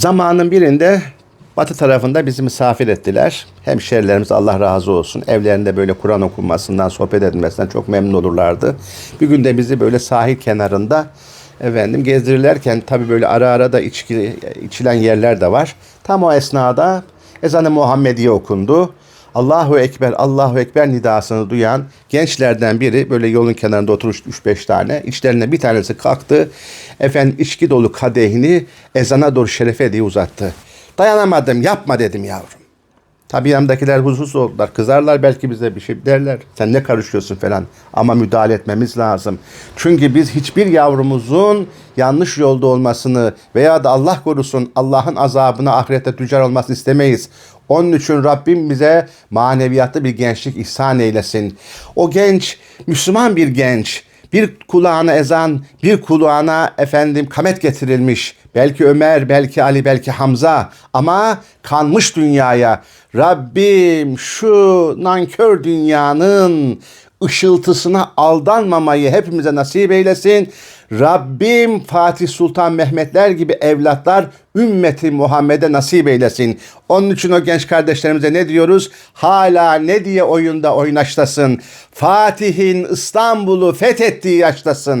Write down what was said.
Zamanın birinde batı tarafında bizi misafir ettiler. Hemşerilerimiz Allah razı olsun. Evlerinde böyle Kur'an okunmasından, sohbet edilmesinden çok memnun olurlardı. Bir gün de bizi böyle sahil kenarında efendim gezdirirlerken tabii böyle ara ara da içki, içilen yerler de var. Tam o esnada ezan-ı Muhammediye okundu. Allahu Ekber, Allahu Ekber nidasını duyan gençlerden biri böyle yolun kenarında oturmuş 3-5 tane. İçlerinden bir tanesi kalktı. Efendim içki dolu kadehini ezana doğru şerefe diye uzattı. Dayanamadım yapma dedim yavrum. Tabii yanımdakiler huzursuz oldular. Kızarlar belki bize bir şey derler. Sen ne karışıyorsun falan. Ama müdahale etmemiz lazım. Çünkü biz hiçbir yavrumuzun yanlış yolda olmasını veya da Allah korusun Allah'ın azabına ahirette tüccar olmasını istemeyiz. Onun için Rabbim bize maneviyatlı bir gençlik ihsan eylesin. O genç, Müslüman bir genç, bir kulağına ezan, bir kulağına efendim kamet getirilmiş. Belki Ömer, belki Ali, belki Hamza ama kanmış dünyaya. Rabbim şu nankör dünyanın ışıltısına aldanmamayı hepimize nasip eylesin. Rabbim Fatih Sultan Mehmetler gibi evlatlar ümmeti Muhammed'e nasip eylesin. Onun için o genç kardeşlerimize ne diyoruz? Hala ne diye oyunda oynaştasın? Fatih'in İstanbul'u fethettiği yaştasın.